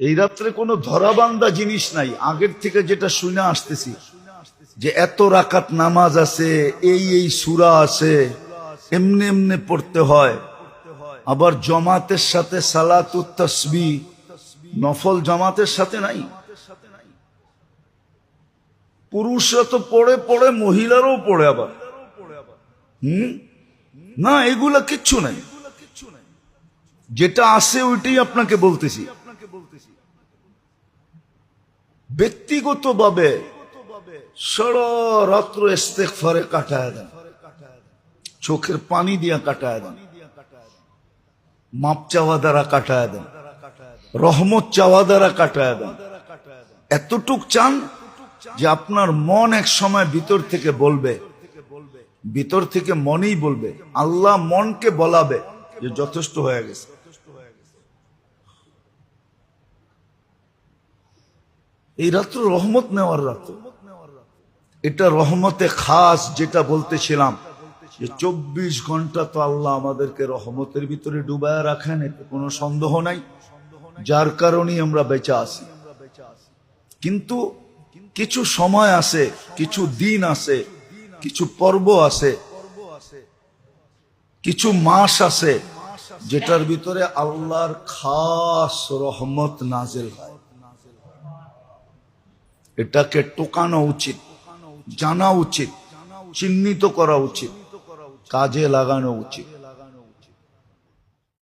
এই রাত্রে কোনো ধরাবান্ধা জিনিস নাই। আগের থেকে যেটা শুনে আসতেছি, যে এত রাকাত নামাজ আছে, এই এই সুরা আছে, এমনি এমনি পড়তে হয়। আবার জমাতের সাথে সালাতু তসবি, নফল জমাতের সাথে নাই। পুরুষরা তো পড়ে পড়ে, মহিলারাও পড়ে আবার। হুম? না, এগুলা কিচ্ছু নাই। যেটা আছে ওইটাই আপনাকে বলতেছি। ব্যক্তিগতভাবে সারা রাত্র ইস্তেগফারে কাটায় দেন। চোখের পানি দিয়া কাটায় দেন। মাপ চাওয়া দ্বারা কাটায় দেন। রহমত চাওয়া দ্বারা কাটায় দেন। এতটুক চান যে আপনার মন এক সময় ভিতর থেকে বলবে। ভিতর থেকে মনেই বলবে। আল্লাহ মনকে বলাবে যে যথেষ্ট হয়ে গেছে। এই রাত্র রহমত নেওয়ার রাত্র এটা রহমতে খাস যেটা বলতেছিলাম যে চব্বিশ ঘণ্টা তো আল্লাহ আমাদেরকে রহমতের ভিতরে ডুবায় রাখেন, এতে কোনো সন্দেহ নাই। যার কারণেই আমরা বেঁচে আছি। কিন্তু কিছু সময় আছে, কিছু দিন আছে, কিছু পর্ব আছে, কিছু মাস আছে, যেটার ভিতরে আল্লাহর খাস রহমত নাজেল হয়। এটাকে টোকানো উচিত জানা উচিত চিহ্নিত করা উচিত কাজে লাগানো উচিত।